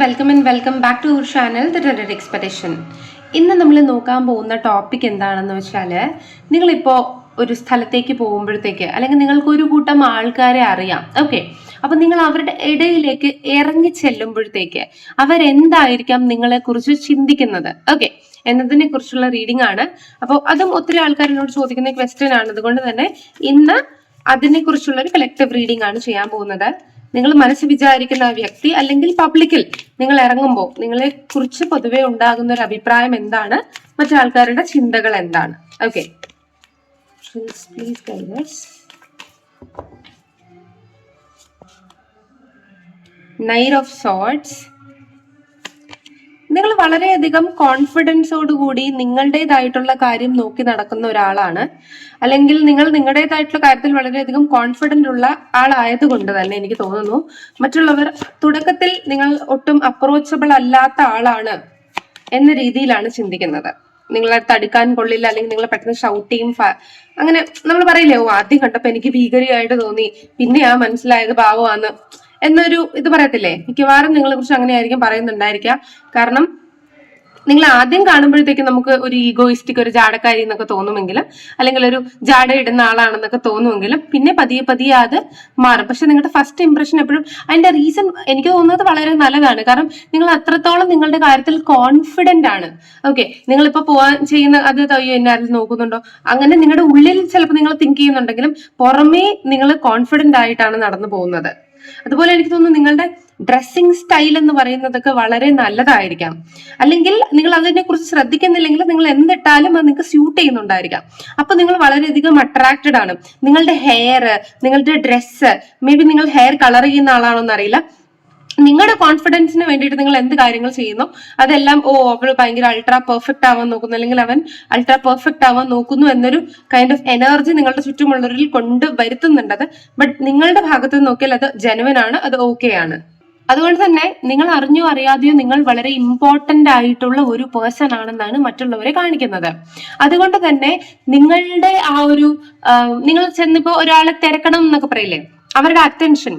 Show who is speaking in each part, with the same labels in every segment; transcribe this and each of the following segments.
Speaker 1: Welcome and welcome back to our channel the terror expedition ഇന്ന് നമ്മൾ നോക്കാൻ പോകുന്ന ടോപ്പിക് എന്താണെന്ന് വെച്ചാൽ നിങ്ങളിപ്പോൾ ഒരു സ്ഥലത്തേക്ക് പോകുമ്പോഴത്തേക്ക് അല്ലെങ്കിൽ നിങ്ങൾക്ക് ഒരു കൂട്ടം ആൾക്കാരെ അറിയാം. ഓക്കെ അപ്പോൾ നിങ്ങൾ അവരുടെ ഇടയിലേക്ക് ഇറങ്ങി ചെല്ലുമ്പോഴത്തേക്ക് അവരെന്തായിരിക്കാം നിങ്ങളെക്കുറിച്ച് ചിന്തിക്കുന്നത്? ഓക്കെ എന്നതിനെ കുറിച്ചുള്ള റീഡിംഗ് ആണ്. അപ്പോൾ അതും ഒത്തിരി ആൾക്കാരിനോട് ചോദിക്കുന്ന ക്വസ്റ്റ്യൻ ആണ്. അതുകൊണ്ട് തന്നെ ഇന്ന് അതിനെക്കുറിച്ചുള്ള ഒരു കളക്റ്റീവ് റീഡിംഗ് ആണ് ചെയ്യാൻ പോകുന്നത്. നിങ്ങൾ മനസ്സ് വിചാരിക്കുന്ന ആ വ്യക്തി അല്ലെങ്കിൽ പബ്ലിക്കിൽ നിങ്ങൾ ഇറങ്ങുമ്പോൾ നിങ്ങളെ കുറിച്ച് പൊതുവെ ഉണ്ടാകുന്ന ഒരു അഭിപ്രായം എന്താണ്? മറ്റാൾക്കാരുടെ ചിന്തകൾ എന്താണ്? Okay please night of thoughts നിങ്ങൾ വളരെയധികം കോൺഫിഡൻസോട് കൂടി നിങ്ങളുടേതായിട്ടുള്ള കാര്യം നോക്കി നടക്കുന്ന ഒരാളാണ്. അല്ലെങ്കിൽ നിങ്ങൾ നിങ്ങളുടേതായിട്ടുള്ള കാര്യത്തിൽ വളരെയധികം കോൺഫിഡന്റ് ഉള്ള ആളായത് കൊണ്ട് തന്നെ എനിക്ക് തോന്നുന്നു. മറ്റുള്ളവർ തുടക്കത്തിൽ നിങ്ങൾ ഒട്ടും അപ്രോച്ചബിൾ അല്ലാത്ത ആളാണ് എന്ന രീതിയിലാണ് ചിന്തിക്കുന്നത്. നിങ്ങളെ തടുക്കാൻ കൊള്ളില്ല അല്ലെങ്കിൽ നിങ്ങളെ പെട്ടെന്ന് ഷൗട്ട് ചെയ്യും അങ്ങനെ നമ്മൾ പറയില്ലേ ഓ ആദ്യം കണ്ടപ്പോ എനിക്ക് ഭീകരിയായിട്ട് തോന്നി. പിന്നെ ആ മനസ്സിലായത് പാവമാന്ന്. എന്നൊരു ഇത് പറയത്തില്ലേ? മിക്കവാറും നിങ്ങളെ കുറിച്ച് അങ്ങനെയായിരിക്കും പറയുന്നുണ്ടായിരിക്കാം. കാരണം നിങ്ങൾ ആദ്യം കാണുമ്പോഴത്തേക്കും നമുക്ക് ഒരു ഈഗോയിസ്റ്റിക് ഒരു ജാടക്കാരി എന്നൊക്കെ തോന്നുമെങ്കിലും അല്ലെങ്കിൽ ഒരു ജാട ഇടുന്ന ആളാണെന്നൊക്കെ തോന്നുമെങ്കിലും പിന്നെ പതിയെ പതിയെ അത് മാറും. പക്ഷെ നിങ്ങളുടെ ഫസ്റ്റ് ഇംപ്രഷൻ എപ്പോഴും അതിന്റെ റീസൺ എനിക്ക് തോന്നുന്നത് വളരെ നല്ലതാണ്. കാരണം നിങ്ങൾ അത്രത്തോളം നിങ്ങളുടെ കാര്യത്തിൽ കോൺഫിഡന്റ് ആണ്. ഓക്കെ നിങ്ങളിപ്പോൾ പോവാൻ ചെയ്യുന്ന അത് തയ്യോ എന്നെ ആരും നോക്കുന്നുണ്ടോ? അങ്ങനെ നിങ്ങളുടെ ഉള്ളിൽ ചിലപ്പോൾ നിങ്ങൾ തിങ്ക് ചെയ്യുന്നുണ്ടെങ്കിലും പുറമേ നിങ്ങൾ കോൺഫിഡന്റ് ആയിട്ടാണ് നടന്നു പോകുന്നത്. അതുപോലെ എനിക്ക് തോന്നുന്നു നിങ്ങളുടെ ഡ്രസ്സിങ് സ്റ്റൈൽ എന്ന് പറയുന്നതൊക്കെ വളരെ നല്ലതായിരിക്കാം. അല്ലെങ്കിൽ നിങ്ങൾ അതിനെ കുറിച്ച് ശ്രദ്ധിക്കുന്നില്ലെങ്കിൽ നിങ്ങൾ എന്തിട്ടാലും അത് നിങ്ങൾക്ക് സ്യൂട്ട് ചെയ്യുന്നുണ്ടായിരിക്കാം. അപ്പൊ നിങ്ങൾ വളരെയധികം അട്രാക്റ്റഡ് ആണ്. നിങ്ങളുടെ ഹെയർ നിങ്ങളുടെ ഡ്രസ്സ് മേ ബി നിങ്ങൾ ഹെയർ കളർ ചെയ്യുന്ന ആളാണോ എന്നറിയില്ല നിങ്ങളുടെ കോൺഫിഡൻസിന് വേണ്ടിയിട്ട് നിങ്ങൾ എന്ത് കാര്യങ്ങൾ ചെയ്യുന്നു? അതെല്ലാം ഓ അവൾ ഭയങ്കര അൾട്രാ പെർഫെക്റ്റ് ആവാൻ നോക്കുന്നു അല്ലെങ്കിൽ അവൻ അൾട്രാ പെർഫെക്റ്റ് ആവാൻ നോക്കുന്നു എന്നൊരു കൈൻഡ് ഓഫ് എനർജി നിങ്ങളുടെ ചുറ്റുമുള്ളവരിൽ കൊണ്ട് വരുത്തുന്നുണ്ടത് ബട്ട് നിങ്ങളുടെ ഭാഗത്ത് നോക്കിയാൽ അത് ജനുവൻ ആണ് അത് ഓക്കെ ആണ്. അതുകൊണ്ട് തന്നെ നിങ്ങൾ അറിഞ്ഞോ അറിയാതെയോ നിങ്ങൾ വളരെ ഇമ്പോർട്ടന്റ് ആയിട്ടുള്ള ഒരു പേഴ്സൺ ആണെന്നാണ് മറ്റുള്ളവരെ കാണിക്കുന്നത്. അതുകൊണ്ട് തന്നെ നിങ്ങളുടെ ആ ഒരു നിങ്ങൾ ചെന്നിപ്പോ ഒരാളെ തിരക്കണം എന്നൊക്കെ പറയില്ലേ? അവരുടെ അറ്റൻഷൻ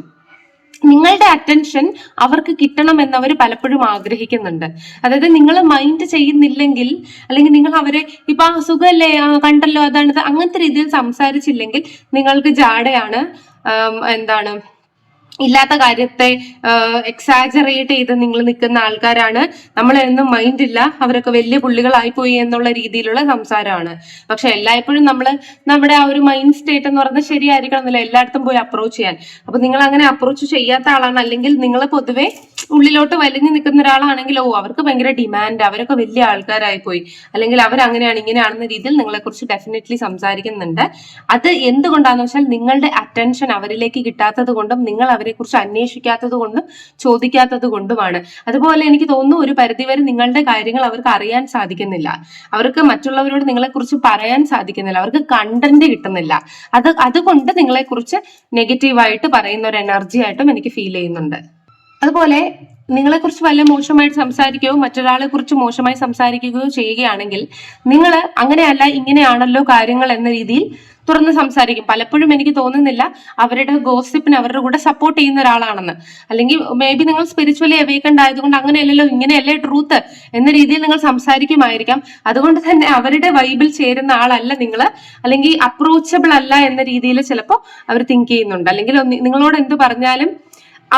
Speaker 1: നിങ്ങളുടെ അറ്റൻഷൻ അവർക്ക് കിട്ടണം എന്ന് അവർ പലപ്പോഴും ആഗ്രഹിക്കുന്നുണ്ട്. അതായത് നിങ്ങൾ മൈൻഡ് ചെയ്യുന്നില്ലെങ്കിൽ അല്ലെങ്കിൽ നിങ്ങൾ അവരെ ഇപ്പൊ ആ സുഖമല്ലേ കണ്ടല്ലോ അതാണ് ഇത് അങ്ങനത്തെ രീതിയിൽ സംസാരിച്ചില്ലെങ്കിൽ നിങ്ങൾക്ക് ജാടയാണ് എന്താണ് ഇല്ലാത്ത കാര്യത്തെ എക്സാജറേറ്റ് ചെയ്ത് നിങ്ങൾ നിൽക്കുന്ന ആൾക്കാരാണ്. നമ്മളെന്നും മൈൻഡ് ഇല്ല. അവരൊക്കെ വലിയ പുള്ളികളായി പോയി എന്നുള്ള രീതിയിലുള്ള സംസാരമാണ്. പക്ഷെ എല്ലായ്പ്പോഴും നമ്മൾ നമ്മുടെ ആ ഒരു മൈൻഡ് സ്റ്റേറ്റ് എന്ന് പറയുന്നത് ശരിയായിരിക്കണം എന്നില്ല എല്ലായിടത്തും പോയി അപ്രോച്ച് ചെയ്യാൻ. അപ്പൊ നിങ്ങൾ അങ്ങനെ അപ്രോച്ച് ചെയ്യാത്ത ആളാണ്. അല്ലെങ്കിൽ നിങ്ങൾ പൊതുവെ ഉള്ളിലോട്ട് വലിഞ്ഞു നിൽക്കുന്ന ഒരാളാണെങ്കിൽ ഓ അവർക്ക് ഭയങ്കര ഡിമാൻഡ് അവരൊക്കെ വലിയ ആൾക്കാരായി പോയി. അല്ലെങ്കിൽ അവർ അങ്ങനെയാണ് ഇങ്ങനെയാണെന്ന രീതിയിൽ നിങ്ങളെ കുറിച്ച് ഡെഫിനറ്റ്ലി സംസാരിക്കുന്നുണ്ട്. അത് എന്തുകൊണ്ടാന്ന് വെച്ചാൽ നിങ്ങളുടെ അറ്റൻഷൻ അവരിലേക്ക് കിട്ടാത്തത് കൊണ്ടും നിങ്ങൾ അവരെ കുറിച്ച് അന്വേഷിക്കാത്തത് കൊണ്ടും ചോദിക്കാത്തത് കൊണ്ടുമാണ്. അതുപോലെ എനിക്ക് തോന്നുന്നു ഒരു പരിധിവരെ നിങ്ങളുടെ കാര്യങ്ങൾ അവർക്ക് അറിയാൻ സാധിക്കുന്നില്ല. അവർക്ക് മറ്റുള്ളവരോട് നിങ്ങളെ കുറിച്ച് പറയാൻ സാധിക്കുന്നില്ല. അവർക്ക് കണ്ടന്റ് കിട്ടുന്നില്ല. അത് അതുകൊണ്ട് നിങ്ങളെ കുറിച്ച് നെഗറ്റീവായിട്ട് പറയുന്ന ഒരു എനർജി ആയിട്ടും എനിക്ക് ഫീൽ ചെയ്യുന്നുണ്ട്. അതുപോലെ നിങ്ങളെക്കുറിച്ച് വല്ല മോശമായിട്ട് സംസാരിക്കുകയോ മറ്റൊരാളെ കുറിച്ച് മോശമായി സംസാരിക്കുകയോ ചെയ്യുകയാണെങ്കിൽ നിങ്ങൾ അങ്ങനെയല്ല ഇങ്ങനെയാണല്ലോ കാര്യങ്ങൾ എന്ന രീതിയിൽ തുറന്ന് സംസാരിക്കും. പലപ്പോഴും എനിക്ക് തോന്നുന്നില്ല അവരുടെ ഗോസിപ്പിന് അവരുടെ കൂടെ സപ്പോർട്ട് ചെയ്യുന്ന ഒരാളാണെന്ന്. അല്ലെങ്കിൽ മേ ബി നിങ്ങൾ സ്പിരിച്വലി അവേക്കൻഡ് ആയതുകൊണ്ട് അങ്ങനെയല്ലല്ലോ ഇങ്ങനെയല്ലേ ട്രൂത്ത് എന്ന രീതിയിൽ നിങ്ങൾ സംസാരിക്കുമായിരിക്കാം. അതുകൊണ്ട് തന്നെ അവരുടെ വൈബിൽ ചേരുന്ന ആളല്ല നിങ്ങൾ അല്ലെങ്കിൽ അപ്രോച്ചബിൾ അല്ല എന്ന രീതിയിൽ ചിലപ്പോൾ അവർ തിങ്ക് ചെയ്യുന്നുണ്ട്. അല്ലെങ്കിൽ നിങ്ങളോട് എന്ത് പറഞ്ഞാലും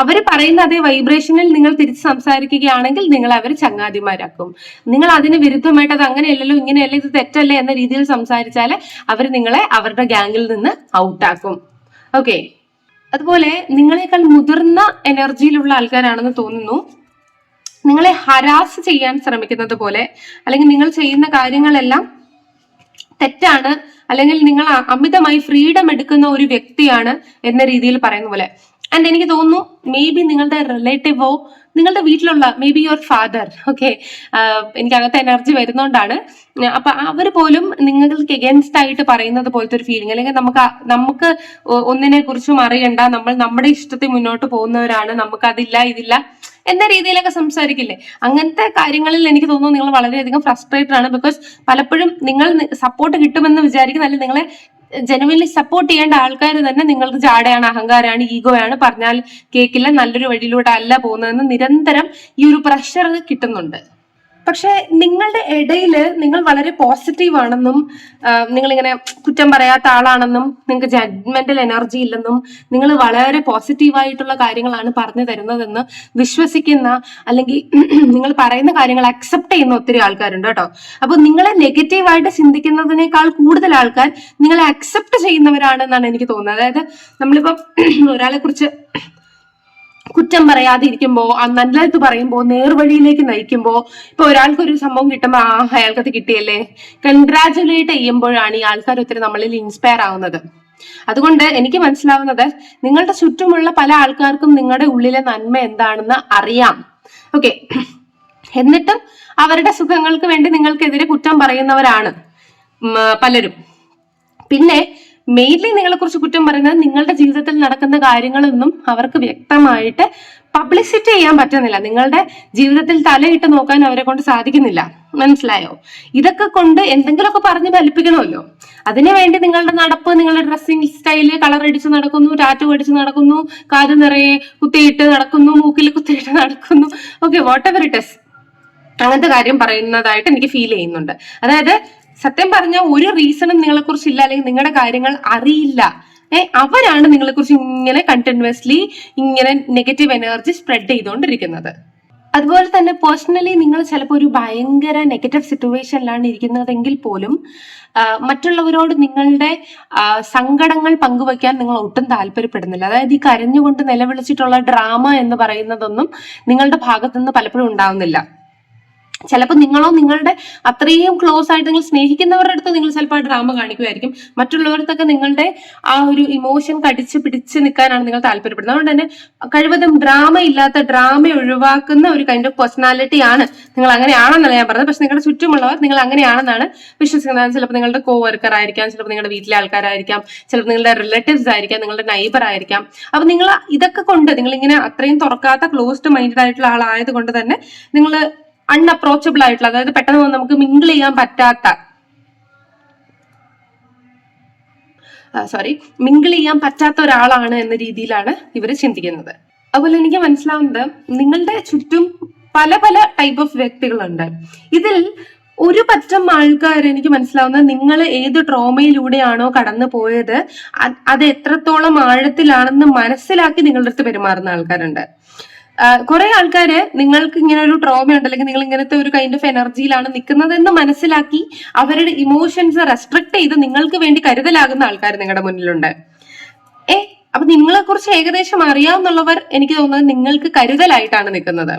Speaker 1: അവർ പറയുന്ന അതേ വൈബ്രേഷനിൽ നിങ്ങൾ തിരിച്ച് സംസാരിക്കുകയാണെങ്കിൽ നിങ്ങൾ അവരെ ചങ്ങാതിമാരാക്കും. നിങ്ങൾ അതിന് വിരുദ്ധമായിട്ട് അത് അങ്ങനെയല്ലല്ലോ ഇങ്ങനെയല്ല ഇത് തെറ്റല്ലേ എന്ന രീതിയിൽ സംസാരിച്ചാൽ അവർ നിങ്ങളെ അവരുടെ ഗ്യാങ്ങിൽ നിന്ന് ഔട്ടാക്കും. ഓക്കെ അതുപോലെ നിങ്ങളെക്കാൾ മുതിർന്ന എനർജിയിലുള്ള ആൾക്കാരാണെന്ന് തോന്നുന്നു. നിങ്ങളെ ഹരാസ് ചെയ്യാൻ ശ്രമിക്കുന്നത് പോലെ അല്ലെങ്കിൽ നിങ്ങൾ ചെയ്യുന്ന കാര്യങ്ങളെല്ലാം തെറ്റാണ് അല്ലെങ്കിൽ നിങ്ങൾ അമിതമായി ഫ്രീഡം എടുക്കുന്ന ഒരു വ്യക്തിയാണ് എന്ന രീതിയിൽ പറയുന്ന പോലെ. ആൻഡ് എനിക്ക് തോന്നുന്നു മേ ബി നിങ്ങളുടെ റിലേറ്റീവോ നിങ്ങളുടെ വീട്ടിലുള്ള may be your father okay എനിക്ക് അകത്ത് എനർജി വരുന്നോണ്ടാണ്. അപ്പൊ അവർ പോലും നിങ്ങൾക്ക് എഗൻസ്റ്റ് ആയിട്ട് പറയുന്നത് പോലത്തെ ഒരു ഫീലിംഗ് അല്ലെങ്കിൽ നമുക്ക് നമുക്ക് ഒന്നിനെ കുറിച്ചും അറിയണ്ട. നമ്മൾ നമ്മുടെ ഇഷ്ടത്തിൽ മുന്നോട്ട് പോകുന്നവരാണ്. നമുക്ക് അതില്ല ഇതില്ല എന്ന രീതിയിലൊക്കെ സംസാരിക്കില്ലേ? അങ്ങനത്തെ കാര്യങ്ങളിൽ എനിക്ക് തോന്നുന്നു നിങ്ങൾ വളരെയധികം ഫ്രസ്ട്രേറ്റഡ് ആണ്. ബിക്കോസ് പലപ്പോഴും നിങ്ങൾ സപ്പോർട്ട് കിട്ടുമെന്ന് വിചാരിക്കുന്ന അല്ലെങ്കിൽ നിങ്ങളെ ജനുവൻലി സപ്പോർട്ട് ചെയ്യേണ്ട ആൾക്കാർ തന്നെ നിങ്ങൾക്ക് ജാടയാണ് അഹങ്കാരമാണ് ഈഗോയാണ് പറഞ്ഞാൽ കേക്കില്ല നല്ലൊരു വഴിയിലൂടെ അല്ല പോകുന്നതെന്ന് നിരന്തരം ഈ ഒരു പ്രഷർ കിട്ടുന്നുണ്ട്. പക്ഷെ നിങ്ങളുടെ ഇടയിൽ നിങ്ങൾ വളരെ പോസിറ്റീവ് ആണെന്നും നിങ്ങൾ ഇങ്ങനെ കുറ്റം പറയാത്ത ആളാണെന്നും നിങ്ങൾക്ക് ജഡ്മെന്റൽ എനർജി ഇല്ലെന്നും നിങ്ങൾ വളരെ പോസിറ്റീവായിട്ടുള്ള കാര്യങ്ങളാണ് പറഞ്ഞു തരുന്നതെന്ന് വിശ്വസിക്കുന്ന അല്ലെങ്കിൽ നിങ്ങൾ പറയുന്ന കാര്യങ്ങൾ അക്സെപ്റ്റ് ചെയ്യുന്ന ഒത്തിരി ആൾക്കാരുണ്ട് കേട്ടോ. അപ്പൊ നിങ്ങളെ നെഗറ്റീവായിട്ട് ചിന്തിക്കുന്നതിനേക്കാൾ കൂടുതൽ ആൾക്കാർ നിങ്ങളെ അക്സെപ്റ്റ് ചെയ്യുന്നവരാണെന്നാണ് എനിക്ക് തോന്നുന്നത്. അതായത് നമ്മളിപ്പം ഒരാളെ കുറിച്ച് കുറ്റം പറയാതെ ഇരിക്കുമ്പോ ആ നല്ലത് പറയുമ്പോ നേർവഴിയിലേക്ക് നയിക്കുമ്പോ ഇപ്പൊ ഒരാൾക്ക് ഒരു സംഭവം കിട്ടുമ്പോ ആ അയാൾക്കത് കിട്ടിയല്ലേ? കൺഗ്രാചുലേറ്റ് ചെയ്യുമ്പോഴാണ് ഈ ആൾക്കാർ ഒത്തിരി നമ്മളിൽ ഇൻസ്പയർ ആവുന്നത്. അതുകൊണ്ട് എനിക്ക് മനസ്സിലാവുന്നത് നിങ്ങളുടെ ചുറ്റുമുള്ള പല ആൾക്കാർക്കും നിങ്ങളുടെ ഉള്ളിലെ നന്മ എന്താണെന്ന് അറിയാം. ഓക്കെ എന്നിട്ടും അവരുടെ സുഖങ്ങൾക്ക് വേണ്ടി നിങ്ങൾക്കെതിരെ കുറ്റം പറയുന്നവരാണ് പലരും. പിന്നെ മെയിൻലി നിങ്ങളെ കുറിച്ച് കുറ്റം പറയുന്നത് നിങ്ങളുടെ ജീവിതത്തിൽ നടക്കുന്ന കാര്യങ്ങളൊന്നും അവർക്ക് വ്യക്തമായിട്ട് പബ്ലിസിറ്റി ചെയ്യാൻ പറ്റുന്നില്ല. നിങ്ങളുടെ ജീവിതത്തിൽ തലയിട്ട് നോക്കാൻ അവരെ കൊണ്ട് സാധിക്കുന്നില്ല. മനസ്സിലായോ? ഇതൊക്കെ കൊണ്ട് എന്തെങ്കിലുമൊക്കെ പറഞ്ഞ് ഫലിപ്പിക്കണമല്ലോ. അതിനുവേണ്ടി നിങ്ങളുടെ നടപ്പ് നിങ്ങളുടെ ഡ്രസ്സിംഗ് സ്റ്റൈൽ കളർ അടിച്ച് നടക്കുന്നു ടാറ്റു അടിച്ച് നടക്കുന്നു കാത് നിറയെ കുത്തിയിട്ട് നടക്കുന്നു മൂക്കിൽ കുത്തിയിട്ട് നടക്കുന്നു okay whatever it is അങ്ങനത്തെ കാര്യം പറയുന്നതായിട്ട് എനിക്ക് ഫീൽ ചെയ്യുന്നുണ്ട്. അതായത് സത്യം പറഞ്ഞ ഒരു റീസണും നിങ്ങളെ കുറിച്ചില്ല അല്ലെങ്കിൽ നിങ്ങളുടെ കാര്യങ്ങൾ അറിയില്ല. ഏഹ് അവരാണ് നിങ്ങളെ കുറിച്ച് ഇങ്ങനെ കണ്ടിന്യൂസ്ലി ഇങ്ങനെ നെഗറ്റീവ് എനർജി സ്പ്രെഡ് ചെയ്തുകൊണ്ടിരിക്കുന്നത്. അതുപോലെ തന്നെ പേഴ്സണലി നിങ്ങൾ ചിലപ്പോൾ ഒരു ഭയങ്കര നെഗറ്റീവ് സിറ്റുവേഷനിലാണ് ഇരിക്കുന്നതെങ്കിൽ പോലും മറ്റുള്ളവരോട് നിങ്ങളുടെ സങ്കടങ്ങൾ പങ്കുവയ്ക്കാൻ നിങ്ങൾ ഒട്ടും താല്പര്യപ്പെടുന്നില്ല. അതായത് ഈ കരഞ്ഞുകൊണ്ട് നിലവിളിച്ചിട്ടുള്ള ഡ്രാമ എന്ന് പറയുന്നതൊന്നും നിങ്ങളുടെ ഭാഗത്തുനിന്ന് പലപ്പോഴും ഉണ്ടാവുന്നില്ല. ചിലപ്പോൾ നിങ്ങളോ നിങ്ങളുടെ അത്രയും ക്ലോസ് ആയിട്ട് നിങ്ങൾ സ്നേഹിക്കുന്നവരുടെ അടുത്ത് നിങ്ങൾ ചിലപ്പോൾ ആ ഡ്രാമ കാണിക്കുമായിരിക്കും. മറ്റുള്ളവർക്കൊക്കെ നിങ്ങളുടെ ആ ഒരു ഇമോഷൻ കടിച്ച് പിടിച്ച് നിൽക്കാനാണ് നിങ്ങൾ താല്പര്യപ്പെടുന്നത്. അതുകൊണ്ട് തന്നെ കഴിവതും ഡ്രാമ ഇല്ലാത്ത ഡ്രാമ ഒഴിവാക്കുന്ന ഒരു കൈൻഡ് ഓഫ് പേഴ്സണാലിറ്റി ആണ് നിങ്ങൾ അങ്ങനെയാണെന്നല്ല ഞാൻ പറഞ്ഞത്. പക്ഷെ നിങ്ങളുടെ ചുറ്റുമുള്ളവർ നിങ്ങൾ അങ്ങനെയാണെന്നാണ് വിശ്വസിക്കുന്നത്. ചിലപ്പോൾ നിങ്ങളുടെ കോ വർക്കർ ആയിരിക്കാം ചിലപ്പോൾ നിങ്ങളുടെ വീട്ടിലെ ആൾക്കാരായിരിക്കാം ചിലപ്പോൾ നിങ്ങളുടെ റിലേറ്റീവ്സ് ആയിരിക്കാം നിങ്ങളുടെ നൈബർ ആയിരിക്കാം. അപ്പൊ നിങ്ങൾ ഇതൊക്കെ കൊണ്ട് നിങ്ങൾ ഇങ്ങനെ അത്രയും തുറക്കാത്ത ക്ലോസ്ഡ് മൈൻഡഡ് ആയിട്ടുള്ള ആളായത് കൊണ്ട് തന്നെ നിങ്ങൾ അൺഅപ്രോച്ചബിൾ ആയിട്ടുള്ള അതായത് പെട്ടെന്ന് നമുക്ക് മിങ്കിൾ ചെയ്യാൻ പറ്റാത്ത സോറി മിങ്കിൾ ചെയ്യാൻ പറ്റാത്ത ഒരാളാണ് എന്ന രീതിയിലാണ് ഇവർ ചിന്തിക്കുന്നത്. അതുപോലെ എനിക്ക് മനസ്സിലാവുന്നത് നിങ്ങളുടെ ചുറ്റും പല പല ടൈപ്പ് ഓഫ് വ്യക്തികളുണ്ട്. ഇതിൽ ഒരു പറ്റം ആൾക്കാർ എനിക്ക് മനസ്സിലാവുന്നത് നിങ്ങൾ ഏത് ട്രോമയിലൂടെയാണോ കടന്നു പോയത് അത് എത്രത്തോളം ആഴത്തിലാണെന്ന് മനസ്സിലാക്കി നിങ്ങളുടെ അടുത്ത് പെരുമാറുന്ന ആൾക്കാരുണ്ട്. കുറെ ആൾക്കാര് നിങ്ങൾക്ക് ഇങ്ങനെ ഒരു ട്രോമ ഉണ്ട് അല്ലെങ്കിൽ നിങ്ങൾ ഇങ്ങനത്തെ ഒരു കൈൻഡ് ഓഫ് എനർജിയിലാണ് നിൽക്കുന്നതെന്ന് മനസ്സിലാക്കി അവരുടെ ഇമോഷൻസ് റെസ്ട്രിക്ട് ചെയ്ത് നിങ്ങൾക്ക് വേണ്ടി കരുതലാകുന്ന ആൾക്കാർ നിങ്ങളുടെ മുന്നിലുണ്ട്. ഏ അപ്പൊ നിങ്ങളെ കുറിച്ച് ഏകദേശം അറിയാവുന്നുള്ളവർ എനിക്ക് തോന്നുന്നത് നിങ്ങൾക്ക് കരുതലായിട്ടാണ് നിൽക്കുന്നത്.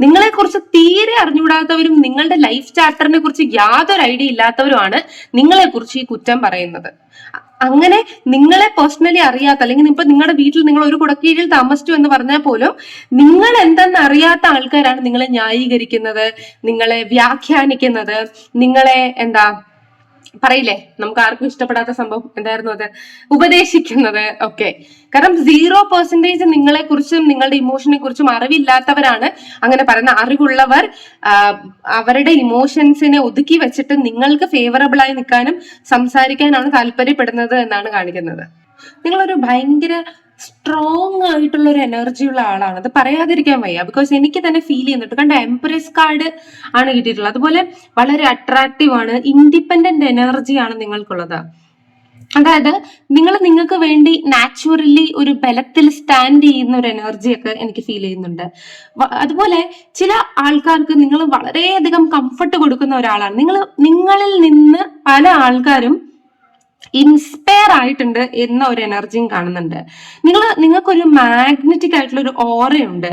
Speaker 1: നിങ്ങളെ കുറിച്ച് തീരെ അറിഞ്ഞുകൂടാത്തവരും നിങ്ങളുടെ ലൈഫ് ചാപ്റ്ററിനെ കുറിച്ച് യാതൊരു ഐഡിയ ഇല്ലാത്തവരുമാണ് നിങ്ങളെ കുറിച്ച് ഈ കുറ്റം പറയുന്നത്. അങ്ങനെ നിങ്ങളെ പേഴ്സണലി അറിയാത്ത അല്ലെങ്കിൽ ഇപ്പൊ നിങ്ങളുടെ വീട്ടിൽ നിങ്ങൾ ഒരു കുടക്കീഴിൽ താമസിച്ചു എന്ന് പറഞ്ഞാൽ പോലും നിങ്ങൾ എന്തെന്ന് അറിയാത്ത ആൾക്കാരാണ് നിങ്ങളെ ന്യായീകരിക്കുന്നത് നിങ്ങളെ വ്യാഖ്യാനിക്കുന്നത് നിങ്ങളെ എന്താ പറയില്ലേ? നമുക്ക് ആർക്കും ഇഷ്ടപ്പെടാത്ത സംഭവം എന്തായിരുന്നു അത്? ഉപദേശിക്കുന്നത് ഒക്കെ. കാരണം സീറോ പെർസെന്റേജ് നിങ്ങളെ കുറിച്ചും നിങ്ങളുടെ ഇമോഷനെ കുറിച്ചും അറിവില്ലാത്തവരാണ്. അങ്ങനെ പറയുന്ന അറിവുള്ളവർ അവരുടെ ഇമോഷൻസിനെ ഒതുക്കി വെച്ചിട്ട് നിങ്ങൾക്ക് ഫേവറബിൾ ആയി നിൽക്കാനും സംസാരിക്കാനാണ് താല്പര്യപ്പെടുന്നത് എന്നാണ് കാണിക്കുന്നത്. നിങ്ങളൊരു ഭയങ്കര സ്ട്രോങ് ആയിട്ടുള്ള ഒരു എനർജി ഉള്ള ആളാണ്. അത് പറയാതിരിക്കാൻ വയ്യ. ബിക്കോസ് എനിക്ക് തന്നെ ഫീൽ ചെയ്യുന്നുണ്ട്. കണ്ട? എംപ്രസ് കാർഡ് ആണ് കിട്ടിയിട്ടുള്ളത്. അതുപോലെ വളരെ അട്രാക്റ്റീവ് ആണ്. ഇൻഡിപെൻഡന്റ് എനർജി ആണ് നിങ്ങൾക്കുള്ളത്. അതായത് നിങ്ങൾ നിങ്ങൾക്ക് വേണ്ടി നാച്ചുറലി ഒരു ബലത്തിൽ സ്റ്റാൻഡ് ചെയ്യുന്ന ഒരു എനർജി ഒക്കെ എനിക്ക് ഫീൽ ചെയ്യുന്നുണ്ട്. അതുപോലെ ചില ആൾക്കാർക്ക് നിങ്ങൾ വളരെയധികം കംഫർട്ട് കൊടുക്കുന്ന ഒരാളാണ്. നിങ്ങൾ നിങ്ങളിൽ നിന്ന് പല ആൾക്കാരും ഇൻസ്പയർ ആയിട്ടുണ്ട് എന്ന ഒരു എനർജിയും കാണുന്നുണ്ട്. നിങ്ങൾ നിങ്ങൾക്കൊരു മാഗ്നറ്റിക് ആയിട്ടുള്ള ഒരു ഓറയുണ്ട്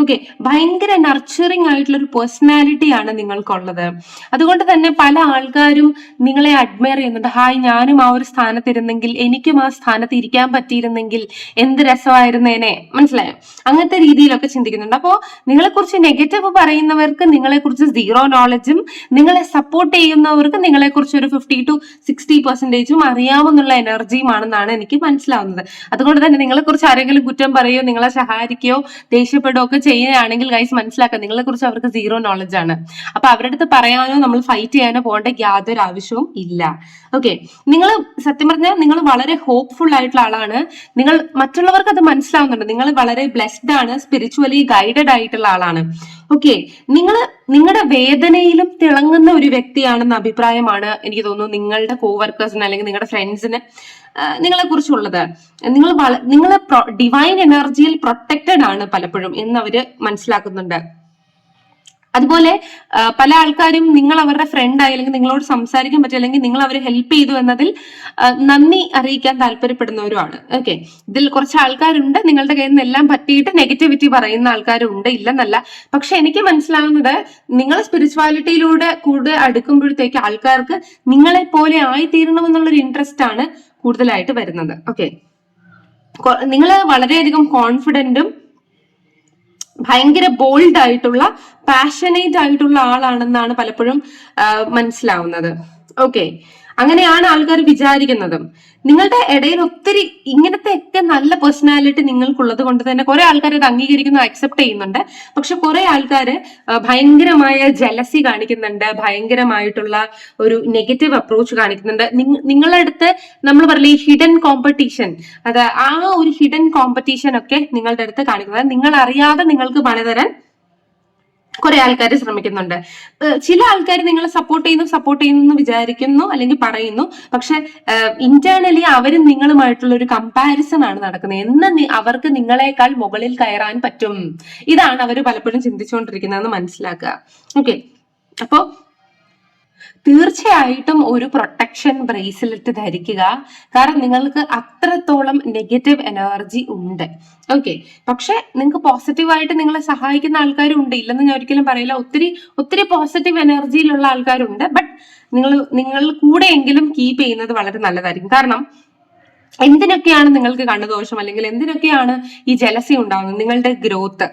Speaker 1: ഓക്കെ ഭയങ്കര നർച്ചറിങ് ആയിട്ടുള്ള ഒരു പേഴ്സണാലിറ്റി ആണ് നിങ്ങൾക്കുള്ളത്. അതുകൊണ്ട് തന്നെ പല ആൾക്കാരും നിങ്ങളെ അഡ്മയർ ചെയ്യുന്നുണ്ട്. ഹായ് ഞാനും ആ ഒരു സ്ഥാനത്തിരുന്നെങ്കിൽ എനിക്കും ആ സ്ഥാനത്ത് ഇരിക്കാൻ പറ്റിയിരുന്നെങ്കിൽ എന്ത് രസമായിരുന്നേനെ? മനസ്സിലായോ? അങ്ങനത്തെ രീതിയിലൊക്കെ ചിന്തിക്കുന്നുണ്ട്. അപ്പോൾ നിങ്ങളെക്കുറിച്ച് നെഗറ്റീവ് പറയുന്നവർക്ക് നിങ്ങളെ കുറിച്ച് സീറോ നോളജും നിങ്ങളെ സപ്പോർട്ട് ചെയ്യുന്നവർക്ക് നിങ്ങളെ കുറിച്ച് ഒരു ഫിഫ്റ്റി ടു സിക്സ്റ്റി പെർസെന്റേജും അറിയാമെന്നുള്ള എനർജിയുമാണെന്നാണ് എനിക്ക് മനസ്സിലാവുന്നത്. അതുകൊണ്ട് തന്നെ നിങ്ങളെ കുറിച്ച് ആരെങ്കിലും കുറ്റം പറയുകയോ നിങ്ങളെ സഹായിക്കുകയോ ദേഷ്യപ്പെടുകയോ ഒക്കെ ചെയ്യുകയാണെങ്കിൽ ഗൈസ് മനസ്സിലാക്കുക നിങ്ങളെ കുറിച്ച് അവർക്ക് സീറോ നോളജ് ആണ്. അപ്പൊ അവരുടെ അടുത്ത് പറയാനോ നമ്മൾ ഫൈറ്റ് ചെയ്യാനോ പോകേണ്ട യാതൊരു ആവശ്യവും ഇല്ല. ഓക്കെ നിങ്ങൾ സത്യം പറഞ്ഞാൽ നിങ്ങൾ വളരെ ഹോപ്പ്ഫുൾ ആയിട്ടുള്ള ആളാണ്. നിങ്ങൾ മറ്റുള്ളവർക്ക് അത് മനസ്സിലാവുന്നുണ്ട്. നിങ്ങൾ വളരെ ബ്ലെസ്ഡ് ആണ് സ്പിരിച്വലി ഗൈഡഡ് ആയിട്ടുള്ള ആളാണ്. ഓക്കെ നിങ്ങൾ നിങ്ങളുടെ വേദനയിലും തിളങ്ങുന്ന ഒരു വ്യക്തിയാണെന്ന അഭിപ്രായമാണ് എനിക്ക് തോന്നുന്നു നിങ്ങളുടെ കോവർക്കേഴ്സിന് അല്ലെങ്കിൽ നിങ്ങളുടെ ഫ്രണ്ട്സിന് നിങ്ങളെ കുറിച്ചുള്ളത്. നിങ്ങൾ നിങ്ങൾ ഡിവൈൻ എനർജിയിൽ പ്രൊട്ടക്റ്റഡ് ആണ് പലപ്പോഴും എന്ന് അവർ മനസ്സിലാക്കുന്നുണ്ട്. അതുപോലെ പല ആൾക്കാരും നിങ്ങൾ അവരുടെ ഫ്രണ്ട് ആയി അല്ലെങ്കിൽ നിങ്ങളോട് സംസാരിക്കാൻ പറ്റും അല്ലെങ്കിൽ നിങ്ങൾ അവരെ ഹെൽപ്പ് ചെയ്തു എന്നതിൽ നന്ദി അറിയിക്കാൻ താല്പര്യപ്പെടുന്നവരുമാണ്. ഓക്കെ ഇതിൽ കുറച്ച് ആൾക്കാരുണ്ട്. നിങ്ങളുടെ കയ്യിൽ നിന്ന് എല്ലാം പറ്റിയിട്ട് നെഗറ്റിവിറ്റി പറയുന്ന ആൾക്കാരുണ്ട്. ഇല്ലെന്നല്ല. പക്ഷെ എനിക്ക് മനസ്സിലാവുന്നത് നിങ്ങൾ സ്പിരിച്വാലിറ്റിയിലൂടെ കൂടുതൽ അടുക്കുമ്പോഴത്തേക്ക് ആൾക്കാർക്ക് നിങ്ങളെ പോലെ ആയിത്തീരണമെന്നുള്ളൊരു ഇൻട്രസ്റ്റ് ആണ് കൂടുതലായിട്ട് വരുന്നത്. ഓക്കെ നിങ്ങൾ വളരെയധികം കോൺഫിഡന്റും ഭയങ്കര ബോൾഡ് ആയിട്ടുള്ള പാഷനേറ്റ് ആയിട്ടുള്ള ആളാണെന്നാണ് പലപ്പോഴും മനസ്സിലാവുന്നത്. ഓക്കെ അങ്ങനെയാണ് ആൾക്കാർ വിചാരിക്കുന്നതും. നിങ്ങളുടെ ഇടയിൽ ഒത്തിരി ഇങ്ങനത്തെ ഒക്കെ നല്ല പേഴ്സണാലിറ്റി നിങ്ങൾക്കുള്ളത് കൊണ്ട് തന്നെ കുറെ ആൾക്കാർ അത് അംഗീകരിക്കുന്നു അക്സെപ്റ്റ് ചെയ്യുന്നുണ്ട്. പക്ഷെ കുറെ ആൾക്കാർ ഭയങ്കരമായ ജലസി കാണിക്കുന്നുണ്ട് ഭയങ്കരമായിട്ടുള്ള ഒരു നെഗറ്റീവ് അപ്രോച്ച് കാണിക്കുന്നുണ്ട്. നിങ്ങ- നിങ്ങളുടെ അടുത്ത് നമ്മൾ പറയില്ലേ ഹിഡൻ കോമ്പറ്റീഷൻ അത് ആ ഒരു ഹിഡൻ കോമ്പറ്റീഷൻ ഒക്കെ നിങ്ങളുടെ അടുത്ത് കാണിക്കുന്നത്. നിങ്ങൾ അറിയാതെ നിങ്ങൾക്ക് പണി തരാൻ കുറെ ആൾക്കാർ ശ്രമിക്കുന്നുണ്ട്. ചില ആൾക്കാർ നിങ്ങളെ സപ്പോർട്ട് ചെയ്യുന്നു സപ്പോർട്ട് ചെയ്യുന്നു എന്ന് വിചാരിക്കുന്നു അല്ലെങ്കിൽ പറയുന്നു. പക്ഷെ ഇന്റേണലി അവരും നിങ്ങളുമായിട്ടുള്ള ഒരു കമ്പാരിസൺ ആണ് നടക്കുന്നത്. എന്ന് അവർക്ക് നിങ്ങളെക്കാൾ മുകളിൽ കയറാൻ പറ്റും. ഇതാണ് അവർ പലപ്പോഴും ചിന്തിച്ചുകൊണ്ടിരിക്കുന്നതെന്ന് മനസ്സിലാക്കുക. ഓക്കെ അപ്പോ തീർച്ചയായിട്ടും ഒരു പ്രൊട്ടക്ഷൻ ബ്രേസ്ലെറ്റ് ധരിക്കുക. കാരണം നിങ്ങൾക്ക് അത്രത്തോളം നെഗറ്റീവ് എനർജി ഉണ്ട്. ഓക്കെ പക്ഷെ നിങ്ങൾക്ക് പോസിറ്റീവായിട്ട് നിങ്ങളെ സഹായിക്കുന്ന ആൾക്കാരും ഉണ്ട് ഇല്ലെന്ന് ഞാൻ ഒരിക്കലും പറയില്ല. ഒത്തിരി ഒത്തിരി പോസിറ്റീവ് എനർജിയിലുള്ള ആൾക്കാരുണ്ട്. ബട്ട് നിങ്ങൾ നിങ്ങൾ കൂടെയെങ്കിലും കീപ്പ് ചെയ്യുന്നത് വളരെ നല്ലതായിരിക്കും. കാരണം എന്തിനൊക്കെയാണ് നിങ്ങൾക്ക് കണ്ണുദോഷം? അല്ലെങ്കിൽ എന്തിനൊക്കെയാണ് ഈ ജലസി ഉണ്ടാകുന്നത് നിങ്ങളുടെ ഗ്രോത്ത്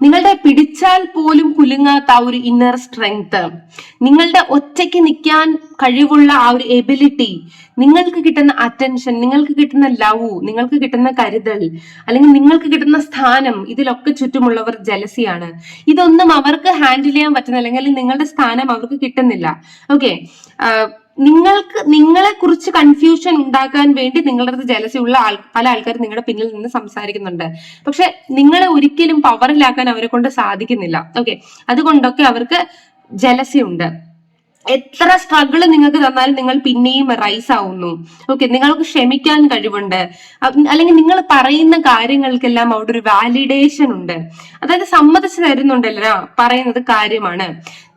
Speaker 1: നിങ്ങളുടെ പിടിച്ചാൽ പോലും കുലുങ്ങാത്ത ആ ഒരു ഇന്നർ സ്ട്രെങ്ത് നിങ്ങളുടെ ഒറ്റയ്ക്ക് നിൽക്കാൻ കഴിവുള്ള ആ ഒരു എബിലിറ്റി നിങ്ങൾക്ക് കിട്ടുന്ന അറ്റൻഷൻ നിങ്ങൾക്ക് കിട്ടുന്ന ലവ് നിങ്ങൾക്ക് കിട്ടുന്ന കരുതൽ അല്ലെങ്കിൽ നിങ്ങൾക്ക് കിട്ടുന്ന സ്ഥാനം ഇതിലൊക്കെ ചുറ്റുമുള്ളവർ ജലസിയാണ് ഇതൊന്നും അവർക്ക് ഹാൻഡിൽ ചെയ്യാൻ പറ്റുന്നില്ല അല്ലെങ്കിൽ നിങ്ങളുടെ സ്ഥാനം അവർക്ക് കിട്ടുന്നില്ല. ഓക്കെ നിങ്ങൾക്ക് നിങ്ങളെ കുറിച്ച് കൺഫ്യൂഷൻ ഉണ്ടാക്കാൻ വേണ്ടി നിങ്ങളുടെ അടുത്ത് ജലസി ഉള്ള ആൾ പല ആൾക്കാരും നിങ്ങളുടെ പിന്നിൽ നിന്ന് സംസാരിക്കുന്നുണ്ട്. പക്ഷെ നിങ്ങളെ ഒരിക്കലും പവറിലാക്കാൻ അവരെ കൊണ്ട് സാധിക്കുന്നില്ല. ഓക്കെ അതുകൊണ്ടൊക്കെ അവർക്ക് ജലസി ഉണ്ട്. എത്ര സ്ട്രഗിൾ നിങ്ങൾക്ക് തന്നാലും നിങ്ങൾ പിന്നെയും റൈസ് ആവുന്നു. ഓക്കെ നിങ്ങൾക്ക് ക്ഷമിക്കാൻ കഴിവുണ്ട്. അല്ലെങ്കിൽ നിങ്ങൾ പറയുന്ന കാര്യങ്ങൾക്കെല്ലാം അവിടെ ഒരു വാലിഡേഷൻ ഉണ്ട്. അതായത് സമ്മതിച്ചു തരുന്നുണ്ടല്ലോ പറയുന്നത് കാര്യമാണ്.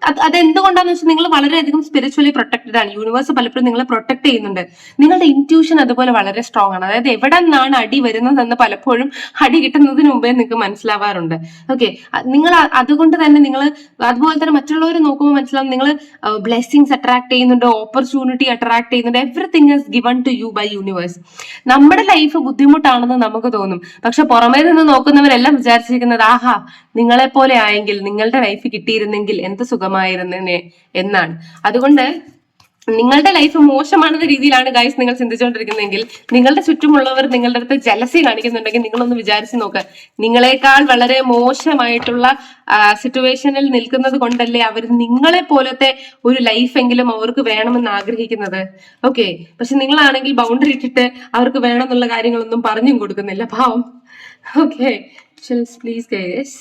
Speaker 1: അത് അതെന്തുകൊണ്ടാന്ന് വെച്ചാൽ നിങ്ങൾ വളരെയധികം സ്പിരിച്വലി പ്രൊട്ടക്റ്റഡ് ആണ്. യൂണിവേഴ്സ് പലപ്പോഴും നിങ്ങളെ പ്രൊട്ടക്ട് ചെയ്യുന്നുണ്ട്. നിങ്ങളുടെ ഇന്റ്യൂഷൻ അതുപോലെ വളരെ സ്ട്രോങ് ആണ്. അതായത് എവിടെ നിന്നാണ് അടി വരുന്നതെന്ന് പലപ്പോഴും അടി കിട്ടുന്നതിന് മുമ്പേ നിങ്ങൾക്ക് മനസ്സിലാവാറുണ്ട്. ഓക്കെ നിങ്ങൾ അതുകൊണ്ട് തന്നെ നിങ്ങൾ അതുപോലെ തന്നെ മറ്റുള്ളവർ നോക്കുമ്പോൾ മനസ്സിലാവും നിങ്ങൾ ബ്ലെസ്സിങ്സ് അട്രാക്ട് ചെയ്യുന്നുണ്ട് ഓപ്പർച്യൂണിറ്റി അട്രാക്ട് ചെയ്യുന്നുണ്ട്. Everything is given to you by universe നമ്മുടെ ലൈഫ് ബുദ്ധിമുട്ടാണെന്ന് നമുക്ക് തോന്നും. പക്ഷെ പുറമേ നിന്ന് നോക്കുന്നവരെല്ലാം വിചാരിച്ചിരിക്കുന്നത് ആഹാ നിങ്ങളെ പോലെ ആയെങ്കിൽ നിങ്ങളുടെ ലൈഫ് കിട്ടിയിരുന്നെങ്കിൽ എന്ത് സുഖമായിരുന്നേനെ എന്നാണ്. അതുകൊണ്ട് നിങ്ങളുടെ ലൈഫ് മോശമാണെന്ന രീതിയിലാണ് ഗൈസ് നിങ്ങൾ ചിന്തിച്ചുകൊണ്ടിരിക്കുന്നതെങ്കിൽ നിങ്ങളുടെ ചുറ്റുമുള്ളവർ നിങ്ങളുടെ അടുത്ത് ജലസി കാണിക്കുന്നുണ്ടെങ്കിൽ നിങ്ങളൊന്ന് വിചാരിച്ചു നോക്ക്. നിങ്ങളെക്കാൾ വളരെ മോശമായിട്ടുള്ള സിറ്റുവേഷനിൽ നിൽക്കുന്നത് കൊണ്ടല്ലേ അവർ നിങ്ങളെ പോലത്തെ ഒരു ലൈഫ് എങ്കിലും അവർക്ക് വേണമെന്ന് ആഗ്രഹിക്കുന്നത്? ഓക്കെ പക്ഷെ നിങ്ങളാണെങ്കിൽ ബൗണ്ടറി ഇട്ടിട്ട് അവർക്ക് വേണമെന്നുള്ള കാര്യങ്ങളൊന്നും പറഞ്ഞും കൊടുക്കുന്നില്ല. പാവം. ഓക്കെ പ്ലീസ് ഗൈസ്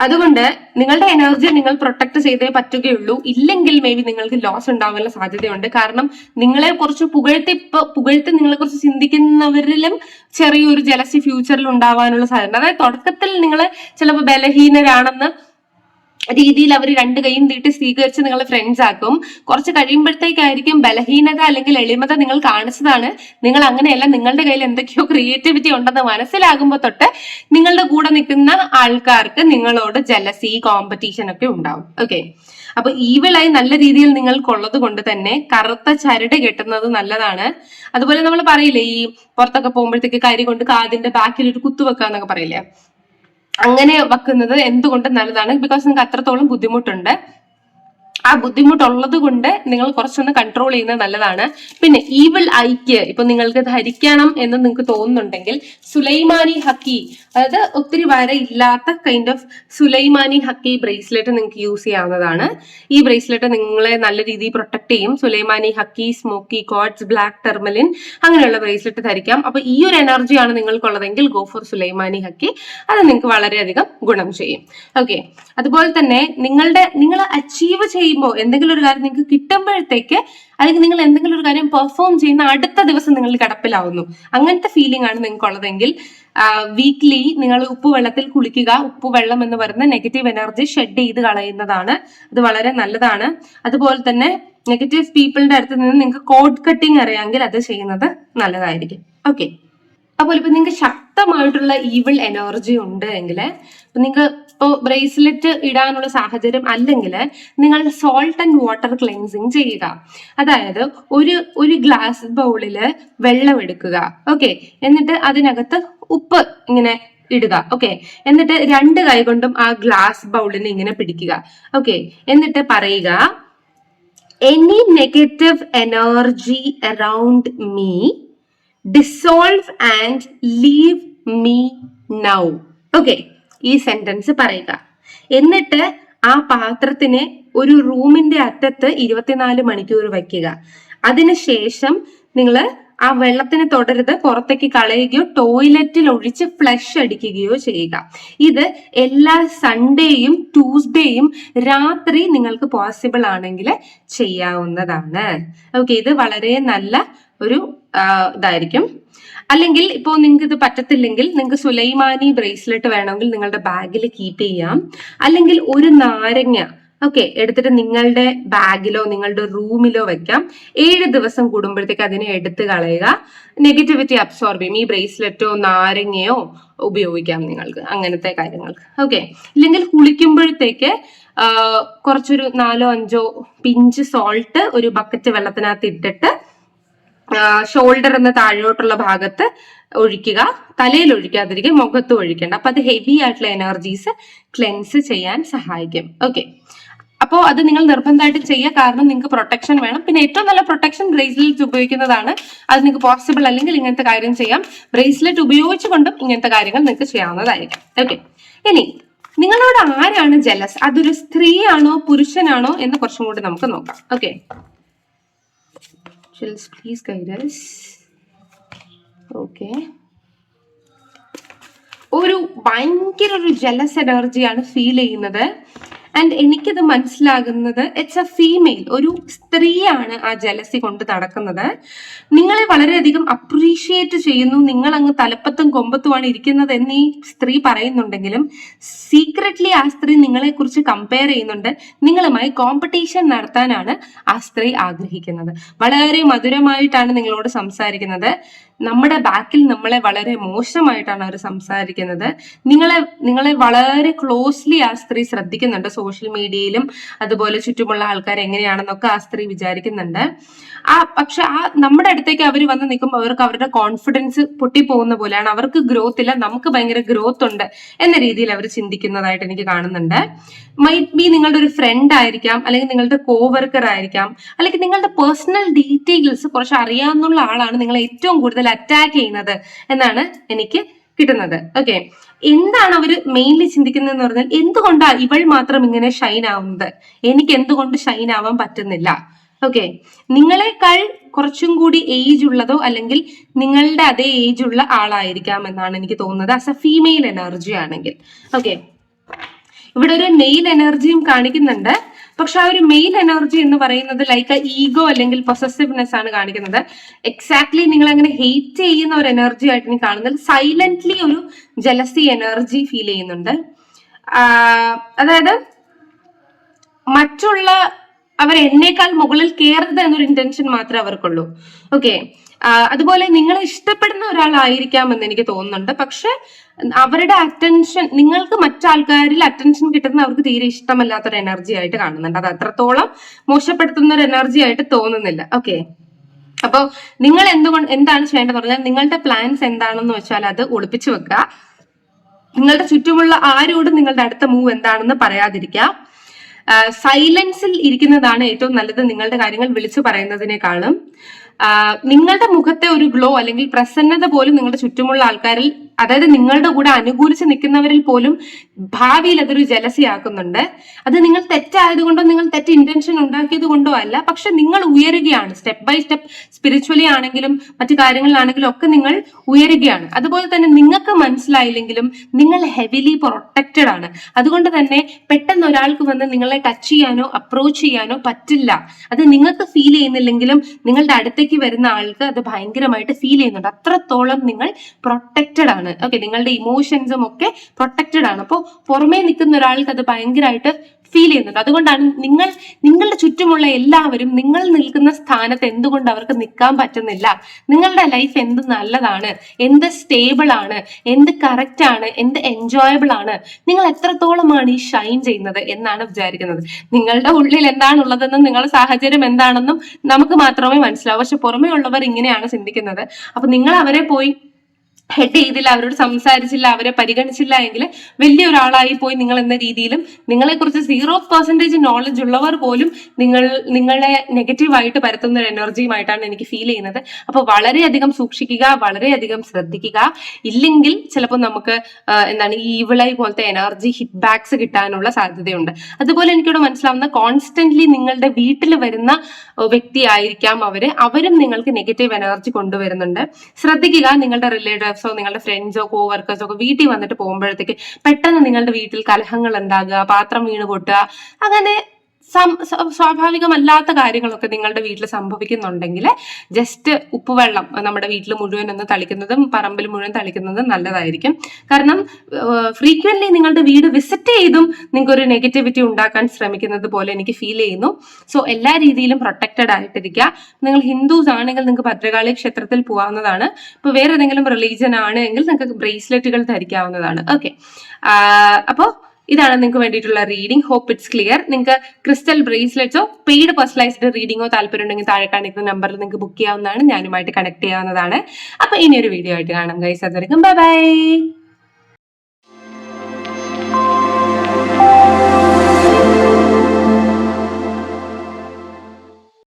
Speaker 1: അതുകൊണ്ട് നിങ്ങളുടെ എനർജി നിങ്ങൾ പ്രൊട്ടക്ട് ചെയ്തേ പറ്റുകയുള്ളൂ. ഇല്ലെങ്കിൽ മേ ബി നിങ്ങൾക്ക് ലോസ് ഉണ്ടാവാനുള്ള സാധ്യതയുണ്ട്. കാരണം നിങ്ങളെ കുറച്ച് പുകഴ്ത്തി ഇപ്പൊ പുകഴ്ത്തി നിങ്ങളെ കുറിച്ച് ചിന്തിക്കുന്നവരിലും ചെറിയൊരു ജലസി ഫ്യൂച്ചറിൽ ഉണ്ടാവാനുള്ള സാധ്യത. അതായത് തുടക്കത്തിൽ നിങ്ങൾ ചിലപ്പോൾ ബലഹീനരാണെന്ന് രീതിയിൽ അവർ രണ്ട് കൈയും നീട്ടി സ്വീകരിച്ച് നിങ്ങളെ ഫ്രണ്ട്സ് ആക്കും. കുറച്ച് കഴിയുമ്പോഴത്തേക്കായിരിക്കും ബലഹീനത അല്ലെങ്കിൽ എളിമത നിങ്ങൾ കാണിച്ചതാണ്. നിങ്ങൾ അങ്ങനെയല്ല നിങ്ങളുടെ കയ്യിൽ എന്തൊക്കെയോ ക്രിയേറ്റിവിറ്റി ഉണ്ടെന്ന് മനസ്സിലാകുമ്പോൾ തൊട്ട് നിങ്ങളുടെ കൂടെ നിൽക്കുന്ന ആൾക്കാർക്ക് നിങ്ങളോട് ജലസി കോമ്പറ്റീഷൻ ഒക്കെ ഉണ്ടാവും. ഓക്കെ അപ്പൊ ഈവിളായി നല്ല രീതിയിൽ നിങ്ങൾക്കുള്ളത് കൊണ്ട് തന്നെ കറുത്ത ചരട് കെട്ടുന്നത് നല്ലതാണ്. അതുപോലെ നമ്മൾ പറയില്ലേ ഈ പുറത്തൊക്കെ പോകുമ്പോഴത്തേക്ക് കരി കൊണ്ട് കാതിന്റെ ബാക്കിൽ ഒരു കുത്തു വെക്കാന്നൊക്കെ പറയില്ലേ? അങ്ങനെ വെക്കുന്നത് എന്തുകൊണ്ട് നല്ലതാണ്? ബിക്കോസ് നിങ്ങൾക്ക് അത്രത്തോളം ബുദ്ധിമുട്ടുണ്ട്. ആ ബുദ്ധിമുട്ടുള്ളത് കൊണ്ട് നിങ്ങൾ കുറച്ചൊന്ന് കൺട്രോൾ ചെയ്യുന്നത് നല്ലതാണ്. പിന്നെ ഈവിൾ ഐക്ക് ഇപ്പൊ നിങ്ങൾക്ക് ധരിക്കണം എന്ന് നിങ്ങൾക്ക് തോന്നുന്നുണ്ടെങ്കിൽ സുലൈമാനി ഹക്കി അതായത് ഒത്തിരി വര ഇല്ലാത്ത കൈൻഡ് ഓഫ് സുലൈമാനി ഹക്കി ബ്രേസ്ലെറ്റ് നിങ്ങൾക്ക് യൂസ് ചെയ്യാവുന്നതാണ്. ഈ ബ്രേസ്ലെറ്റ് നിങ്ങളെ നല്ല രീതിയിൽ പ്രൊട്ടക്ട് ചെയ്യും. സുലൈമാനി ഹക്കി സ്മോക്കി കോഡ്സ് ബ്ലാക്ക് ടെർമലിൻ അങ്ങനെയുള്ള ബ്രേസ്ലെറ്റ് ധരിക്കാം. അപ്പൊ ഈ ഒരു എനർജിയാണ് നിങ്ങൾക്കുള്ളതെങ്കിൽ ഗോ ഫോർ സുലൈമാനി ഹക്കി. അത് നിങ്ങൾക്ക് വളരെയധികം ഗുണം ചെയ്യും. ഓക്കെ അതുപോലെ തന്നെ നിങ്ങളുടെ നിങ്ങൾ അച്ചീവ് ചെയ്യുമ്പോൾ എന്തെങ്കിലും ഒരു കാര്യം നിങ്ങൾക്ക് കിട്ടുമ്പോഴത്തേക്ക് അല്ലെങ്കിൽ നിങ്ങൾ എന്തെങ്കിലും ഒരു കാര്യം പെർഫോം ചെയ്യുന്ന അടുത്ത ദിവസം നിങ്ങൾ കിടപ്പിലാവുന്നു. അങ്ങനത്തെ ഫീലിംഗ് ആണ് നിങ്ങൾക്കുള്ളതെങ്കിൽ വീക്ക്ലി നിങ്ങൾ ഉപ്പുവെള്ളത്തിൽ കുളിക്കുക ഉപ്പുവെള്ളം എന്ന് പറയുന്ന നെഗറ്റീവ് എനർജി ഷെഡ് ചെയ്ത് കളയുന്നതാണ്. അത് വളരെ നല്ലതാണ്. അതുപോലെ തന്നെ നെഗറ്റീവ് പീപ്പിളിന്റെ അടുത്ത് നിന്ന് നിങ്ങൾക്ക് കോഡ് കട്ടിങ് അറിയാമെങ്കിൽ അത് ചെയ്യുന്നത് നല്ലതായിരിക്കും. ഓക്കെ അപ്പോൾ ഇപ്പൊ നിങ്ങൾക്ക് ശക്തമായിട്ടുള്ള ഈവിൾ എനർജി ഉണ്ട് എങ്കിൽ നിങ്ങൾക്ക് ഇപ്പോൾ ബ്രേസ്ലെറ്റ് ഇടാനുള്ള സാഹചര്യം അല്ലെങ്കിൽ നിങ്ങൾ സോൾട്ട് ആൻഡ് വാട്ടർ ക്ലെൻസിങ് ചെയ്യുക. അതായത് ഒരു ഒരു ഗ്ലാസ് ബൗളിൽ വെള്ളം എടുക്കുക. ഓക്കെ എന്നിട്ട് അതിനകത്ത് ഉപ്പ് ഇങ്ങനെ ഇടുക. ഓക്കെ എന്നിട്ട് രണ്ട് കൈ കൊണ്ടും ആ ഗ്ലാസ് ബൗളിനെ ഇങ്ങനെ പിടിക്കുക. ഓക്കെ എന്നിട്ട് പറയുക any negative energy around me dissolve and leave me now okay ഈ സെന്റൻസ് പറയുക. എന്നിട്ട് ആ പാത്രത്തിനെ ഒരു റൂമിന്റെ അറ്റത്ത് ഇരുപത്തിനാല് മണിക്കൂർ വയ്ക്കുക. അതിനുശേഷം നിങ്ങൾ ആ വെള്ളത്തിന് തുടരുത് പുറത്തേക്ക് കളയുകയോ ടോയ്ലറ്റിൽ ഒഴിച്ച് ഫ്ലഷ് അടിക്കുകയോ ചെയ്യുക. ഇത് എല്ലാ സൺഡേയും ട്യൂസ്ഡേയും രാത്രി നിങ്ങൾക്ക് പോസിബിൾ ആണെങ്കിൽ ചെയ്യാവുന്നതാണ്. ഓക്കെ ഇത് വളരെ നല്ല ഒരു ഇതായിരിക്കും. അല്ലെങ്കിൽ ഇപ്പോൾ നിങ്ങൾക്ക് ഇത് പറ്റത്തില്ലെങ്കിൽ നിങ്ങൾക്ക് സുലൈമാനി ബ്രേസ്ലെറ്റ് വേണമെങ്കിൽ നിങ്ങളുടെ ബാഗിൽ കീപ്പ് ചെയ്യാം. അല്ലെങ്കിൽ ഒരു നാരങ്ങ ഓക്കെ എടുത്തിട്ട് നിങ്ങളുടെ ബാഗിലോ നിങ്ങളുടെ റൂമിലോ വെക്കാം. ഏഴ് ദിവസം കൂടുമ്പോഴത്തേക്ക് അതിനെ എടുത്ത് കളയുക. നെഗറ്റിവിറ്റി അബ്സോർബ് ചെയ്യും. ഈ ബ്രേസ്ലെറ്റോ നാരങ്ങയോ ഉപയോഗിക്കാം നിങ്ങൾക്ക്. അങ്ങനത്തെ കാര്യങ്ങൾ ഓക്കെ ഇല്ലെങ്കിൽ കുളിക്കുമ്പോഴത്തേക്ക് കുറച്ചൊരു നാലോ അഞ്ചോ പിഞ്ച് സോൾട്ട് ഒരു ബക്കറ്റ് വെള്ളത്തിനകത്ത് ഇട്ടിട്ട് ഷോൾഡർ എന്ന താഴോട്ടുള്ള ഭാഗത്ത് ഒഴിക്കുക. തലയിൽ ഒഴിക്കാതിരിക്കുക മുഖത്ത് ഒഴിക്കേണ്ട. അപ്പൊ അത് ഹെവി ആയിട്ടുള്ള എനർജീസ് ക്ലെൻസ് ചെയ്യാൻ സഹായിക്കും. ഓക്കെ അപ്പോൾ അത് നിങ്ങൾ നിർബന്ധമായിട്ട് ചെയ്യുക. കാരണം നിങ്ങൾക്ക് പ്രൊട്ടക്ഷൻ വേണം. പിന്നെ ഏറ്റവും നല്ല പ്രൊട്ടക്ഷൻ ബ്രേസ്ലെറ്റ് ഉപയോഗിക്കുന്നതാണ്. അത് നിങ്ങൾക്ക് പോസിബിൾ അല്ലെങ്കിൽ ഇങ്ങനത്തെ കാര്യം ചെയ്യാം. ബ്രേസ്ലെറ്റ് ഉപയോഗിച്ചുകൊണ്ടും ഇങ്ങനത്തെ കാര്യങ്ങൾ നിങ്ങൾക്ക് ചെയ്യാവുന്നതായിരിക്കും. ഓക്കെ ഇനി നിങ്ങളോട് ആരാണ് ജലസ് അതൊരു സ്ത്രീയാണോ പുരുഷനാണോ എന്ന് കുറച്ചും കൂടി നമുക്ക് നോക്കാം. Okay Chills, please guide us. Okay. ഒരു ഭയങ്കര ഒരു ജലസ് എനർജിയാണ് ഫീൽ ചെയ്യുന്നത് ആൻഡ് എനിക്കത് മനസ്സിലാകുന്നത് ഇറ്റ്സ് എ ഫീമെയിൽ ഒരു സ്ത്രീയാണ് ആ ജലസി കൊണ്ട് നടക്കുന്നത്. നിങ്ങളെ വളരെയധികം അപ്രീഷിയേറ്റ് ചെയ്യുന്നു. നിങ്ങൾ അങ്ങ് തലപ്പത്തും കൊമ്പത്തുമാണ് ഇരിക്കുന്നത് എന്ന് ഈ സ്ത്രീ പറയുന്നുണ്ടെങ്കിലും സീക്രട്ട്ലി ആ സ്ത്രീ നിങ്ങളെ കുറിച്ച് കമ്പയർ ചെയ്യുന്നുണ്ട്. നിങ്ങളുമായി കോമ്പറ്റീഷൻ നടത്താനാണ് ആ സ്ത്രീ ആഗ്രഹിക്കുന്നത്. വളരെ മധുരമായിട്ടാണ് നിങ്ങളോട് സംസാരിക്കുന്നത്. നമ്മുടെ ബാക്കിൽ നമ്മളെ വളരെ മോശമായിട്ടാണ് അവർ സംസാരിക്കുന്നത്. നിങ്ങളെ നിങ്ങളെ വളരെ ക്ലോസ്ലി ആ സ്ത്രീ ശ്രദ്ധിക്കുന്നുണ്ട്. സോഷ്യൽ മീഡിയയിലും അതുപോലെ ചുറ്റുമുള്ള ആൾക്കാർ എങ്ങനെയാണെന്നൊക്കെ ആ സ്ത്രീ വിചാരിക്കുന്നുണ്ട്. ആ പക്ഷെ ആ നമ്മുടെ അടുത്തേക്ക് അവർ വന്ന് നിൽക്കുമ്പോൾ അവർക്ക് അവരുടെ കോൺഫിഡൻസ് പൊട്ടിപ്പോകുന്ന പോലെയാണ്. അവർക്ക് ഗ്രോത്ത് ഇല്ല. നമുക്ക് ഭയങ്കര ഗ്രോത്ത് ഉണ്ട് എന്ന രീതിയിൽ അവർ ചിന്തിക്കുന്നതായിട്ട് എനിക്ക് കാണുന്നുണ്ട്. മൈറ്റ് ബി നിങ്ങളുടെ ഒരു ഫ്രണ്ട് ആയിരിക്കാം അല്ലെങ്കിൽ നിങ്ങളുടെ കോവർക്കർ ആയിരിക്കാം അല്ലെങ്കിൽ നിങ്ങളുടെ പേഴ്സണൽ ഡീറ്റെയിൽസ് കുറച്ച് അറിയാവുന്ന ആളാണ് നിങ്ങളെ ഏറ്റവും കൂടുതൽ അറ്റാക്ക് ചെയ്യുന്നത് എന്നാണ് എനിക്ക് കിട്ടുന്നത്. ഓക്കെ എന്താണ് അവർ മെയിൻലി ചിന്തിക്കുന്നത് എന്ന് പറഞ്ഞാൽ എന്തുകൊണ്ടാ ഇവൾ മാത്രം ഇങ്ങനെ ഷൈൻ ആവുന്നത്? എനിക്ക് എന്തുകൊണ്ട് ഷൈൻ ആവാൻ പറ്റുന്നില്ല? ഓക്കെ നിങ്ങളെക്കാൾ കുറച്ചും കൂടി ഏജ് ഉള്ളതോ അല്ലെങ്കിൽ നിങ്ങളുടെ അതേ ഏജ് ഉള്ള ആളായിരിക്കാം എന്നാണ് എനിക്ക് തോന്നുന്നത്. ആസ് എ ഫീമെയിൽ എനർജി ആണെങ്കിൽ. ഓക്കെ ഇവിടെ ഒരു മെയിൽ എനർജിയും കാണിക്കുന്നുണ്ട്. പക്ഷെ ആ ഒരു മെയിൽ എനർജി എന്ന് പറയുന്നത് ലൈക്ക് ഈഗോ അല്ലെങ്കിൽ പൊസസീവ്നെസ് ആണ് കാണിക്കുന്നത്. എക്സാക്ട്ലി നിങ്ങൾ അങ്ങനെ ഹെയ്റ്റ് ചെയ്യുന്ന ഒരു എനർജി ആയിട്ട് നീ കാണുന്നത്. സൈലന്റ്ലി ഒരു ജലസി എനർജി ഫീൽ ചെയ്യുന്നുണ്ട്. അതായത് മറ്റുള്ള അവർ എന്നേക്കാൾ മുകളിൽ കയറരുത് എന്നൊരു ഇന്റൻഷൻ മാത്രമേ അവർക്കുള്ളൂ. ഓക്കെ അതുപോലെ നിങ്ങൾ ഇഷ്ടപ്പെടുന്ന ഒരാളായിരിക്കാം എന്ന് എനിക്ക് തോന്നുന്നുണ്ട്. പക്ഷെ അവരുടെ അറ്റൻഷൻ നിങ്ങൾക്ക് മറ്റാൾക്കാരിൽ അറ്റൻഷൻ കിട്ടുന്ന അവർക്ക് തീരെ ഇഷ്ടമല്ലാത്തൊരു എനർജി ആയിട്ട് കാണുന്നുണ്ട്. അത് അത്രത്തോളം മോശപ്പെടുത്തുന്ന ഒരു എനർജി ആയിട്ട് തോന്നുന്നില്ല. ഓക്കെ അപ്പൊ നിങ്ങൾ എന്തുകൊണ്ട് എന്താണ് ചെയ്യേണ്ടത് പറഞ്ഞാൽ നിങ്ങളുടെ പ്ലാൻസ് എന്താണെന്ന് വെച്ചാൽ അത് ഒളിപ്പിച്ചു വെക്കുക. നിങ്ങളുടെ ചുറ്റുമുള്ള ആരോടും നിങ്ങളുടെ അടുത്ത മൂവ് എന്താണെന്ന് പറയാതിരിക്കുക. സൈലൻസിൽ ഇരിക്കുന്നതാണ് ഏറ്റവും നല്ലത്. നിങ്ങളുടെ കാര്യങ്ങൾ വിളിച്ചു പറയുന്നതിനേക്കാളും. നിങ്ങളുടെ മുഖത്തെ ഒരു ഗ്ലോ അല്ലെങ്കിൽ പ്രസന്നത പോലും നിങ്ങളുടെ ചുറ്റുമുള്ള ആൾക്കാരിൽ അതായത് നിങ്ങളുടെ കൂടെ അനുകൂലിച്ച് നിൽക്കുന്നവരിൽ പോലും ഭാവിയിൽ അതൊരു ജലസി ആക്കുന്നുണ്ട്. അത് നിങ്ങൾ തെറ്റായതുകൊണ്ടോ നിങ്ങൾ തെറ്റ് ഇന്റൻഷൻ ഉണ്ടാക്കിയത് കൊണ്ടോ അല്ല പക്ഷെ നിങ്ങൾ ഉയരുകയാണ്. സ്റ്റെപ്പ് ബൈ സ്റ്റെപ്പ് സ്പിരിച്വലി ആണെങ്കിലും മറ്റു കാര്യങ്ങളിലാണെങ്കിലും ഒക്കെ നിങ്ങൾ ഉയരുകയാണ്. അതുപോലെ തന്നെ നിങ്ങൾക്ക് മനസ്സിലായില്ലെങ്കിലും നിങ്ങൾ ഹെവിലി പ്രൊട്ടക്റ്റഡ് ആണ്. അതുകൊണ്ട് തന്നെ പെട്ടെന്ന് ഒരാൾക്ക് വന്ന് നിങ്ങളെ ടച്ച് ചെയ്യാനോ അപ്രോച്ച് ചെയ്യാനോ പറ്റില്ല. അത് നിങ്ങൾക്ക് ഫീൽ ചെയ്യുന്നില്ലെങ്കിലും നിങ്ങളുടെ അടുത്തേക്ക് വരുന്ന ആൾക്ക് അത് ഭയങ്കരമായിട്ട് ഫീൽ ചെയ്യുന്നുണ്ട്. അത്രത്തോളം നിങ്ങൾ പ്രൊട്ടക്റ്റഡ് ആണ്. ഓക്കെ നിങ്ങളുടെ ഇമോഷൻസും ഒക്കെ പ്രൊട്ടക്റ്റഡ് ആണ്. അപ്പോൾ പുറമേ നിൽക്കുന്ന ഒരാൾക്ക് അത് ഭയങ്കരമായിട്ട് ഫീൽ ചെയ്യുന്നുണ്ട്. അതുകൊണ്ടാണ് നിങ്ങൾ നിങ്ങളുടെ ചുറ്റുമുള്ള എല്ലാവരും നിങ്ങൾ നിൽക്കുന്ന സ്ഥാനത്ത് എന്തുകൊണ്ട് അവർക്ക് നിൽക്കാൻ പറ്റുന്നില്ല? നിങ്ങളുടെ ലൈഫ് എന്ത് നല്ലതാണ്? എന്ത് സ്റ്റേബിൾ ആണ്? എന്ത് കറക്റ്റ് ആണ്? എന്ത് എൻജോയബിൾ ആണ്? നിങ്ങൾ എത്രത്തോളമാണ് ഈ ഷൈൻ ചെയ്യുന്നത് എന്നാണ് വിചാരിക്കുന്നത്. നിങ്ങളുടെ ഉള്ളിൽ എന്താണുള്ളതെന്നും നിങ്ങളുടെ സാഹചര്യം എന്താണെന്നും നമുക്ക് മാത്രമേ മനസ്സിലാവൂ. പക്ഷെ പുറമേ ഉള്ളവർ ഇങ്ങനെയാണ് ചിന്തിക്കുന്നത്. അപ്പൊ നിങ്ങൾ അവരെ പോയി ഹെഡ് ചെയ്തില്ല അവരോട് സംസാരിച്ചില്ല അവരെ പരിഗണിച്ചില്ല എങ്കിൽ വലിയ ഒരാളായി പോയി നിങ്ങൾ എന്ന രീതിയിലും നിങ്ങളെ കുറിച്ച് സീറോ പെർസെന്റേജ് നോളജ് ഉള്ളവർ പോലും നിങ്ങൾ നിങ്ങളെ നെഗറ്റീവായിട്ട് പരത്തുന്ന ഒരു എനർജിയുമായിട്ടാണ് എനിക്ക് ഫീൽ ചെയ്യുന്നത്. അപ്പൊ വളരെയധികം സൂക്ഷിക്കുക വളരെയധികം ശ്രദ്ധിക്കുക. ഇല്ലെങ്കിൽ ചിലപ്പോൾ നമുക്ക് എന്താണ് ഈ ഇവിളൈ പോലത്തെ എനർജി ഹിറ്റ് ബാക്സ് കിട്ടാനുള്ള സാധ്യതയുണ്ട്. അതുപോലെ എനിക്കിവിടെ മനസ്സിലാവുന്ന കോൺസ്റ്റന്റ്ലി നിങ്ങളുടെ വീട്ടിൽ വരുന്ന വ്യക്തി വ്യക്തിയായിരിക്കാം അവർ. അവരും നിങ്ങൾക്ക് നെഗറ്റീവ് എനർജി കൊണ്ടുവരുന്നുണ്ട്. ശ്രദ്ധിക്കുക നിങ്ങളുടെ റിലേറ്റീവ്സോ നിങ്ങളുടെ ഫ്രണ്ട്സോ കോ വർക്കേഴ്സോ ഒക്കെ വീട്ടിൽ വന്നിട്ട് പോകുമ്പോഴത്തേക്ക് പെട്ടെന്ന് നിങ്ങളുടെ വീട്ടിൽ കലഹങ്ങൾ ഉണ്ടാകുക പാത്രം വീണ് പൊട്ടുക അങ്ങനെ സ്വാഭാവികമല്ലാത്ത കാര്യങ്ങളൊക്കെ നിങ്ങളുടെ വീട്ടിൽ സംഭവിക്കുന്നുണ്ടെങ്കിൽ ജസ്റ്റ് ഉപ്പുവെള്ളം നമ്മുടെ വീട്ടിൽ മുഴുവൻ ഒന്ന് തളിക്കുന്നതും പറമ്പിൽ മുഴുവൻ തളിക്കുന്നതും നല്ലതായിരിക്കും. കാരണം ഫ്രീക്വന്റ്ലി നിങ്ങളുടെ വീട് വിസിറ്റ് ചെയ്തും നിങ്ങൾക്ക് ഒരു നെഗറ്റിവിറ്റി ഉണ്ടാക്കാൻ ശ്രമിക്കുന്നത് പോലെ എനിക്ക് ഫീൽ ചെയ്യുന്നു. സോ എല്ലാ രീതിയിലും പ്രൊട്ടക്റ്റഡ് ആയിട്ടിരിക്കുക. നിങ്ങൾ ഹിന്ദുസ് ആണെങ്കിൽ നിങ്ങൾക്ക് ഭദ്രകാളി ക്ഷേത്രത്തിൽ പോകാവുന്നതാണ്. ഇപ്പൊ വേറെ ഏതെങ്കിലും റിലീജിയൻ ആണെങ്കിൽ നിങ്ങൾക്ക് ബ്രേസ്ലെറ്റുകൾ ധരിക്കാവുന്നതാണ്. ഓക്കെ അപ്പോൾ ഇതാണ് നിങ്ങൾക്ക് വേണ്ടിയിട്ടുള്ള റീഡിംഗ് ഹോപ്പ് ഇറ്റ്സ് ക്ലിയർ നിങ്ങൾക്ക് ക്രിസ്റ്റൽ ബ്രേസ്ലെറ്റ്സോ പെയ്ഡ് പേഴ്സണലൈസ്ഡ് റീഡിംഗോ താല്പര്യം ഉണ്ടെങ്കിൽ താഴെ കാണിക്കുന്ന നമ്പറിൽ നിങ്ങൾക്ക് ബുക്ക് ചെയ്യാവുന്നതാണ്. ഞാനുമായിട്ട് കണക്ട് ചെയ്യാവുന്നതാണ്. അപ്പൊ ഇനിയൊരു വീഡിയോ ആയിട്ട് കാണാം ഗൈസ് അതുവരെയും ബൈ ബൈ